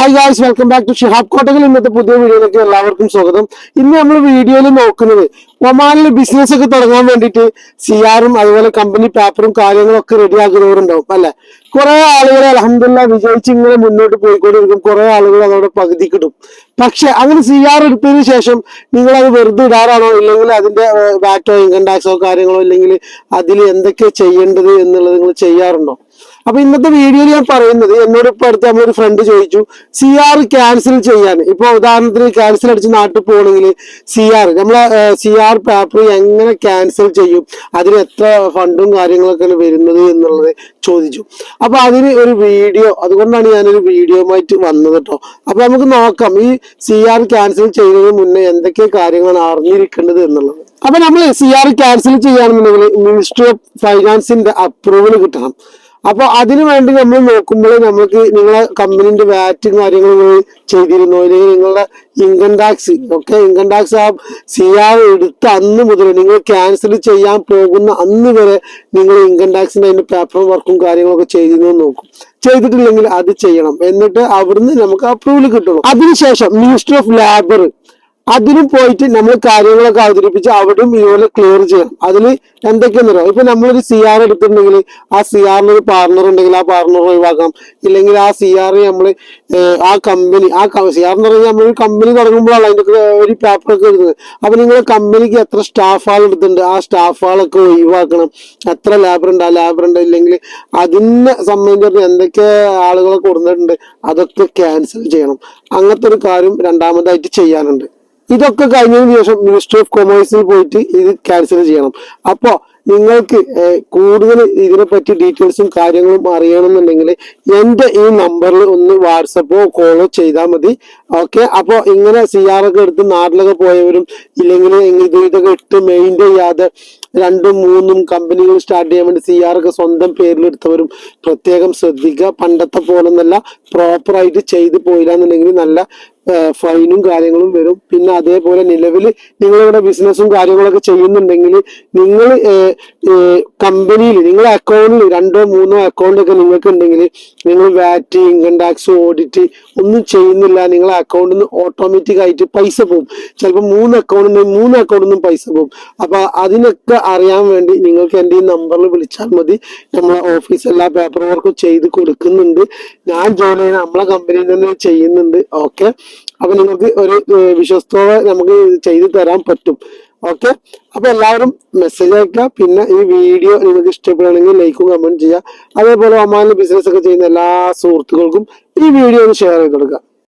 Hi guys welcome back to Shihab Kottakkal ഇന്നത്തെ പുതിയ വീഡിയോയിലേക്ക് എല്ലാവർക്കും സ്വാഗതം. ഇന്ന് നമ്മൾ വീഡിയോയിൽ നോക്കുന്നത് ഒമാനിൽ ബിസിനസ് ഒക്കെ തുടങ്ങാൻ വേണ്ടിയിട്ട് സിആറും അതുപോലെ കമ്പനി പേപ്പറും കാര്യങ്ങളും ഒക്കെ റെഡിയാക്കുന്നവരുണ്ടാവും അല്ലെ? കുറെ ആളുകൾ അലഹമില്ല വിജയിച്ച് ഇങ്ങനെ മുന്നോട്ട് പോയിക്കൊണ്ടിരിക്കും. കുറെ ആളുകൾ അതോടെ കിട്ടും. പക്ഷെ അങ്ങനെ സി എടുത്തതിന് ശേഷം നിങ്ങൾ അത് വെറുതെ ഇടാറാണോ? ഇല്ലെങ്കിൽ അതിന്റെ വാറ്റോ ഇൻകം ടാക്സോ കാര്യങ്ങളോ ഇല്ലെങ്കിൽ അതിൽ എന്തൊക്കെ ചെയ്യേണ്ടത് എന്നുള്ളത് നിങ്ങൾ ചെയ്യാറുണ്ടോ? അപ്പൊ ഇന്നത്തെ വീഡിയോയിൽ ഞാൻ പറയുന്നത് എന്നോട് ഇപ്പൊ അടുത്ത് നമ്മളൊരു ഫ്രണ്ട് ചോദിച്ചു സി ആർ ക്യാൻസൽ ചെയ്യാൻ. ഇപ്പൊ ഉദാഹരണത്തിന് ക്യാൻസൽ അടിച്ച് നാട്ടിൽ പോകണമെങ്കിൽ സി ആർ നമ്മളെ സി ആർ പേപ്പർ എങ്ങനെ ക്യാൻസൽ ചെയ്യും? അതിന് എത്ര ഫണ്ടും കാര്യങ്ങളൊക്കെ വരുന്നത് എന്നുള്ളത് ചോദിച്ചു. അപ്പൊ അതിന് ഒരു വീഡിയോ അതുകൊണ്ടാണ് ഞാനൊരു വീഡിയോയുമായിട്ട് വന്നത് കേട്ടോ അപ്പൊ നമുക്ക് നോക്കാം ഈ സി ആർ ക്യാൻസൽ ചെയ്യുന്നതിന് മുന്നേ എന്തൊക്കെ കാര്യങ്ങളാണ് അറിഞ്ഞിരിക്കേണ്ടത് എന്നുള്ളത്. അപ്പൊ നമ്മൾ സി ആർ ക്യാൻസൽ ചെയ്യുകയാണെന്നുണ്ടെങ്കിൽ മിനിസ്ട്രി ഓഫ് ഫൈനാൻസിന്റെ അപ്രൂവൽ കിട്ടണം. അപ്പൊ അതിനു വേണ്ടി നമ്മൾ നോക്കുമ്പോൾ നമുക്ക് നിങ്ങളെ കമ്പനീന്റെ വാറ്റും കാര്യങ്ങളും ചെയ്തിരുന്നോ? അല്ലെങ്കിൽ നിങ്ങളുടെ ഇൻകം ടാക്സ് ഒക്കെ ഇൻകം ടാക്സ് ആ സി ആർ എടുത്ത അന്ന് മുതൽ നിങ്ങൾ ക്യാൻസൽ ചെയ്യാൻ പോകുന്ന അന്ന് വരെ നിങ്ങൾ ഇൻകം ടാക്സിന്റെ അതിന്റെ പേപ്പർ വർക്കും കാര്യങ്ങളൊക്കെ ചെയ്തിരുന്നു നോക്കും. ചെയ്തിട്ടില്ലെങ്കിൽ അത് ചെയ്യണം. എന്നിട്ട് അവിടുന്ന് നമുക്ക് അപ്രൂവൽ കിട്ടുള്ളൂ അതിനുശേഷം മിനിസ്റ്റർ ഓഫ് ലേബർ അതിനും പോയിട്ട് നമ്മൾ കാര്യങ്ങളൊക്കെ അവതരിപ്പിച്ച് അവിടെയും ഇതുപോലെ ക്ലിയർ ചെയ്യണം. അതിൽ എന്തൊക്കെയാണെന്നറിയോ ഇപ്പൊ നമ്മളൊരു സി ആർ എടുത്തിട്ടുണ്ടെങ്കിൽ ആ സി ആറിന് ഒരു പാർട്ണർ ഉണ്ടെങ്കിൽ ആ പാർട്ണർ ഒഴിവാക്കണം. ഇല്ലെങ്കിൽ ആ സി ആർ നമ്മൾ ആ കമ്പനി ആ സി ആർ എന്ന് പറഞ്ഞാൽ നമ്മളൊരു കമ്പനി തുടങ്ങുമ്പോഴാണ് അതിന്റെ ഒരു പേപ്പറൊക്കെ എടുക്കുന്നത് അപ്പൊ നിങ്ങൾ കമ്പനിക്ക് എത്ര സ്റ്റാഫ് ആൾ എടുത്തിട്ടുണ്ട്? ആ സ്റ്റാഫ് ആളൊക്കെ ഒഴിവാക്കണം. എത്ര ലേബർ ഉണ്ട്? ആ ലേബർ ഉണ്ട്. ഇല്ലെങ്കിൽ അതിനെ സംബന്ധിച്ചിടത്തോളം എന്തൊക്കെ ആളുകളെ കൊടുത്തിട്ടുണ്ട്? അതൊക്കെ ക്യാൻസൽ ചെയ്യണം. അങ്ങനത്തെ ഒരു കാര്യം രണ്ടാമതായിട്ട് ചെയ്യാനുണ്ട്. ഇതൊക്കെ കഴിഞ്ഞതിന് ശേഷം മിനിസ്ട്രി ഓഫ് കൊമേഴ്സിൽ പോയിട്ട് ഇത് ക്യാൻസൽ ചെയ്യണം. അപ്പോൾ നിങ്ങൾക്ക് കൂടുതൽ ഇതിനെപ്പറ്റി ഡീറ്റെയിൽസും കാര്യങ്ങളും അറിയണമെന്നുണ്ടെങ്കിൽ എന്റെ ഈ നമ്പറിൽ ഒന്ന് വാട്സപ്പോ കോളോ ചെയ്താൽ മതി. ഓക്കെ? അപ്പോൾ ഇങ്ങനെ സി ആർ ഒക്കെ എടുത്ത് നാട്ടിലൊക്കെ പോയവരും ഇല്ലെങ്കിൽ ഇത് ഇതൊക്കെ ഇട്ട് മെയിന്റെയിൻ ചെയ്യാതെ രണ്ടും മൂന്നും കമ്പനികൾ സ്റ്റാർട്ട് ചെയ്യാൻ വേണ്ടി സി ആർ ഒക്കെ സ്വന്തം പേരിലെടുത്തവരും പ്രത്യേകം ശ്രദ്ധിക്കുക. പണ്ടത്തെ പോലൊന്നല്ല പ്രോപ്പറായിട്ട് ചെയ്ത് പോയില്ല എന്നുണ്ടെങ്കിൽ നല്ല ഫൈനും കാര്യങ്ങളും വരും. പിന്നെ അതേപോലെ നിലവിൽ നിങ്ങളിവിടെ ബിസിനസ്സും കാര്യങ്ങളൊക്കെ ചെയ്യുന്നുണ്ടെങ്കിൽ നിങ്ങൾ കമ്പനിയിൽ നിങ്ങളുടെ അക്കൗണ്ടിൽ രണ്ടോ മൂന്നോ അക്കൗണ്ടൊക്കെ നിങ്ങൾക്ക് ഉണ്ടെങ്കിൽ നിങ്ങൾ വാറ്റ് ഇൻകം ടാക്സ് ഓഡിറ്റ് ഒന്നും ചെയ്യുന്നില്ല. നിങ്ങളെ അക്കൗണ്ടിൽ നിന്ന് ഓട്ടോമാറ്റിക് ആയിട്ട് പൈസ പോകും. ചിലപ്പോൾ മൂന്ന് അക്കൗണ്ടിൽ നിന്ന് മൂന്ന് അക്കൗണ്ടിൽ നിന്നും പൈസ പോകും. അപ്പൊ അതിനൊക്കെ അറിയാൻ വേണ്ടി നിങ്ങൾക്ക് എന്റെ ഈ നമ്പറിൽ വിളിച്ചാൽ മതി. നമ്മളെ ഓഫീസ് എല്ലാ പേപ്പർ വർക്കും ചെയ്ത് കൊടുക്കുന്നുണ്ട്. ഞാൻ ജോലി ചെയ്യുന്ന നമ്മളെ കമ്പനിയിൽ തന്നെ ചെയ്യുന്നുണ്ട്. ഓക്കെ അപ്പൊ നിങ്ങൾക്ക് ഒരു വിശ്വസ്തോടെ നമുക്ക് ചെയ്തു തരാൻ പറ്റും. ഓക്കെ? അപ്പൊ എല്ലാവരും മെസ്സേജ് അയക്കുക. പിന്നെ ഈ വീഡിയോ നിങ്ങൾക്ക് ഇഷ്ടപ്പെടുകയാണെങ്കിൽ ലൈക്കും കമന്റ് ചെയ്യുക. അതേപോലെ ഒമാനിൽ ബിസിനസ് ഒക്കെ ചെയ്യുന്ന എല്ലാ സുഹൃത്തുക്കൾക്കും ഈ വീഡിയോ ഒന്ന് ഷെയർ ചെയ്ത് കൊടുക്കുക.